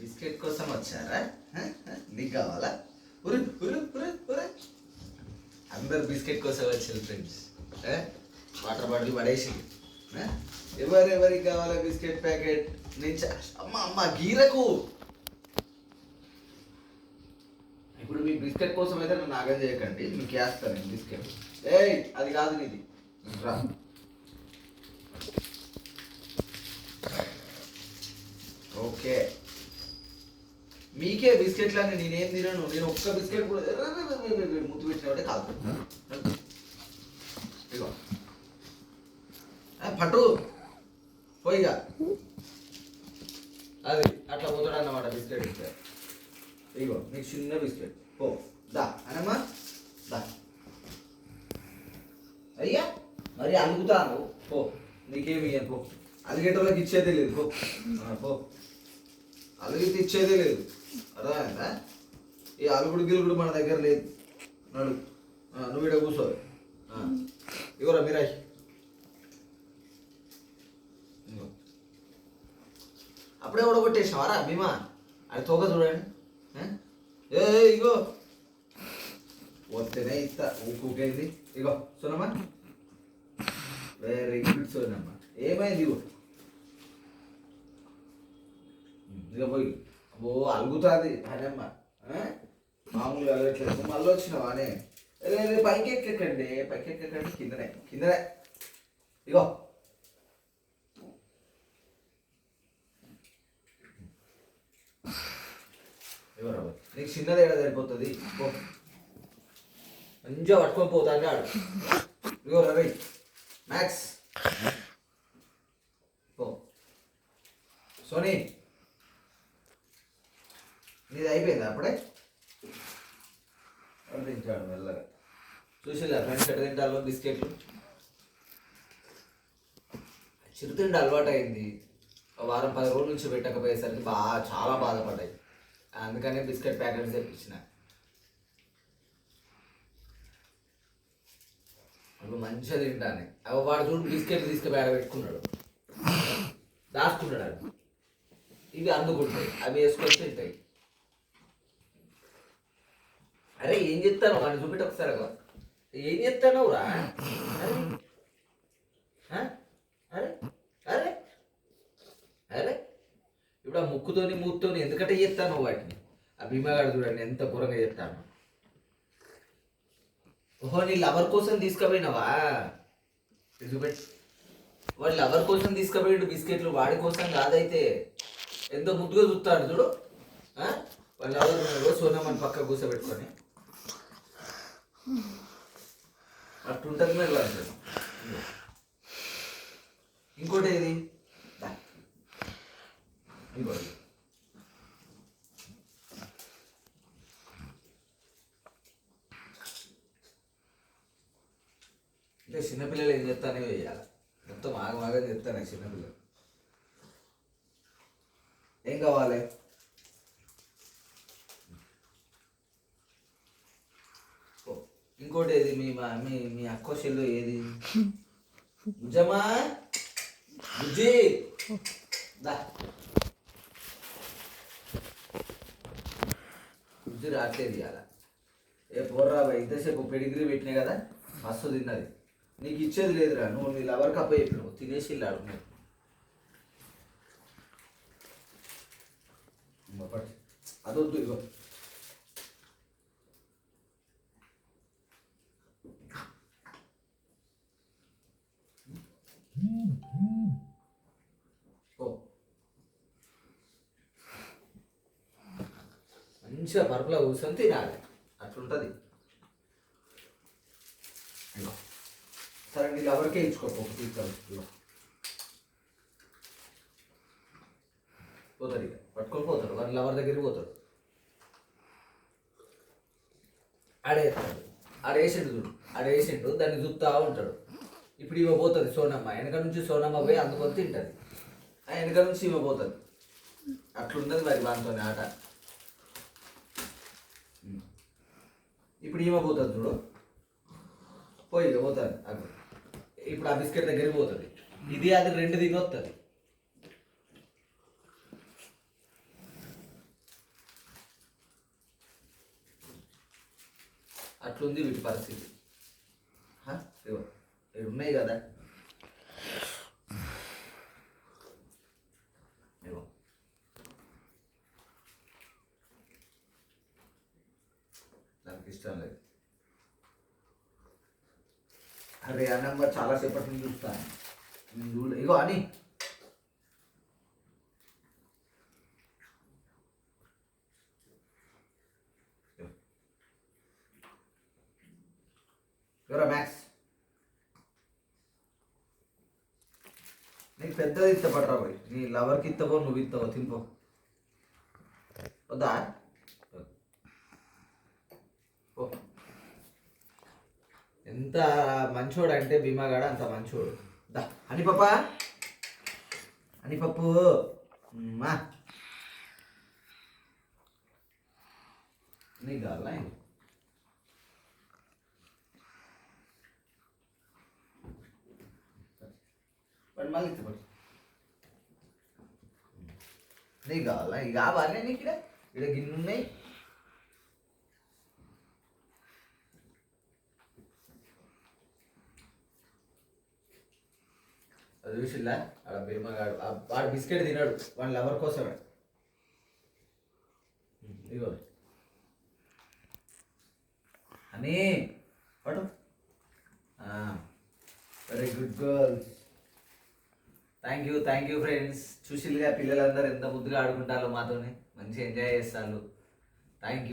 Biscuit కోసం వచ్చారా? నీకు కావాలా? ఉరు ఉరు ఉరు ఉరు. అందరు బిస్కెట్ కోసం వచ్చారు ఫ్రెండ్స్. వాటర్ బాటిల్ పడేసి ఎవరెవరికి కావాలా బిస్కెట్ ప్యాకెట్? నేను అమ్మ అమ్మ గీరకు. ఇప్పుడు మీ బిస్కెట్ కోసం అయితే నన్ను ఆగం చేయకండి. మీకు వేస్తాను నేను బిస్కెట్. ఏయ్ అది కాదు నీది. రా. ఓకే. మీకే బిస్కెట్లు అని నేనేం తినను నేను ఒక్క బిస్కెట్ కూడా ముద్దు పెట్టినట్టే కాదు. పట్టు. పోయిగా అది అట్లా పోతాడు అన్నమాట బిస్కెట్ ఇస్తే. ఇగో నీకు చిన్న బిస్కెట్. పో. దా. అనమ్మా దా. అయ్యా మరి అలుగుతాను. పో. నీకేమి పో. అలిగేటోళ్ళకి ఇచ్చేదే లేదు పో. పో. అలిగితే ఇచ్చేదే లేదు. అర్థమైందా? ఈ అలుగుడు గిలుగుడు మన దగ్గర లేదు. నడు. నువ్వు ఇక్కడ కూర్చో. ఆ, ఇగోరా మీరాయి? అప్పుడే కూడా కొట్టేసినావారా భీమా? అది తోక చూడండి. ఏ ఇగో వస్తేనే ఇస్తా. ఊకేది ఇగో సోనమ్మా. వెరీ గుడ్ సోనమ్మా. ఏమైంది ఇగో ఇక పోయి. ఓ అలుగుతుంది అదమ్మా మామూలుగా అలగట్లేదు మళ్ళీ వచ్చినావా అనే రే పైకి ఎక్కకండి పైకి ఎక్కకండి కిందనే కిందనే. ఇగో. ఎవరు నీకు చిన్నది ఏడా సరిపోతుంది. మంచిగా పట్టుకొని పోతాను అంటాడు ఇగో రవి. మ్యాక్స్ పో. సోనీ. ఇది అయిపోయింది అప్పుడే? వాడు మెల్లగా. చూసిలా ఫ్రెండ్స్ ఎక్కడ తింటాలో బిస్కెట్లు? చిరుతిండి అలవాటు అయింది ఒక వారం పది రోజుల నుంచి పెట్టకపోయేసరికి బాగా చాలా బాధపడ్డాయి. అందుకనే బిస్కెట్ ప్యాకెట్స్ తెప్పించిన. ఇప్పుడు మంచిగా తింటాను. అవి వాడు చూడు బిస్కెట్ తీసుకుపోయి ఆడ పెట్టుకున్నాడు. దాచుకున్నాడు అవి. ఇవి అందుకుంటాయి. అవి వేసుకొని తింటాయి. అరే ఏం చెప్తాను వాడిని చూపెట్టి ఒకసారి అగో. ఏం చెప్తాను రా. అరే. ఆ? అరే. అరే. అరే. ఇప్పుడు ఆ ముక్కుతోని మూత్తోని ఎందుకంటే చెప్తాను వాటిని ఆ భీమాగాడు చూడండి ఎంత ఘోరంగా చెప్తాను ఓహో నీ లవర్ కోసం తీసుకుపోయినావా? చూపెట్టి. వాడు లవర్ కోసం తీసుకుపోయాడు బిస్కెట్లు వాడి కోసం కాదైతే. ఎంత ముద్దుగా చూస్తాడు చూడు. ఆ? ఎవరు సోనామని పక్క కూర్చోబెట్టుకొని. అట్టుంటుంది మరి ఇంకోటి ఏది? ఇంకోటి. అంటే చిన్నపిల్లలు ఏం చెప్తానే వేయాలి మొత్తం ఆగమాగా చెప్తానే చిన్నపిల్లలు. ఏం కావాలి ఓ, ఇంకోటి ఏది? మీ మా మీ మీ అక్క చెల్లు ఏది? నిజమా? బుజ్జి! దా. బుజ్జి రావట్లేదు ఇవాళ ఏ పోర్రా బాయ్ ఇంతసేపు పెడిగ్రీ పెట్టినా కదా మస్తు తిన్నది. నీకు ఇచ్చేది లేదురా నువ్వు నీ లవర్ కప్ప చెప్పినావు. తినేసి వెళ్ళాడు నువ్వు అదొద్దు ఇగో ఓ మంచిగా పరుపులో కూర్చొని తినాలి. అట్లుంటుంది. సరే నీకు ఎవరికే ఇచ్చుకోపో తీసుకొని ఇగో పోతారు ఇక. పట్టుకొని పోతారు వాళ్ళ లవర్ దగ్గరికి పోతారు ఆడేస్తాడు ఆడేసిండు చూడు. ఆడేసిండు దాన్ని చూపుతా ఉంటాడు. ఇప్పుడు ఇవ్వ పోతుంది సోనమ్మ. వెనక నుంచి సోనమ్మ పోయి అందుకొని తింటుంది. ఆ వెనక నుంచి ఇవ్వ పోతుంది. అట్లున్నది మరి వానితో ఆట. ఇప్పుడు ఈమె పోతుంది చూడు. పోయింది పోతుంది. అది ఇప్పుడు ఆ బిస్కెట్ దగ్గరికి పోతుంది. ఇది అది రెండు దిగి వస్తుంది. అట్లుంది వీటి పరిస్థితి. ఉన్నాయి కదా. ఇష్టం లేదు అరే ఆ నెంబర్ చాలా సేపటి నుంచి చూస్తాను నేను చూడలే ఇగో అని ఎవరా మ్యాక్స్ నీకు పెద్దది ఇష్టపడరా పోయి నీ లవర్కి ఇస్తావో నువ్వు ఇస్తావో తింపో వద్దా ఓ ఎంత మంచోడు అంటే భీమాగాడ అంత మంచోడు. దా అని పప్ప. అని పప్పు. మా నీకు కావాలా ఏంటి? మళ్ళీ నీ నీకు కావాలా ఇక కావాలా నీకు ఇక్కడ ఇక్కడ గిన్నె ఉన్నాయి. అది చూసిల్లా? ఆడ భీమగాడు వాడు బిస్కెట్ తినాడు వాడి లవర్ కోసమే ఇగో అని పడు very good girl thank you thank you friends చూసిల్లుగా పిల్లలందరూ ఎంత ముద్దుగా ఆడుకుంటారో మాతోని. మంచిగా ఎంజాయ్ చేస్తారు. Thank you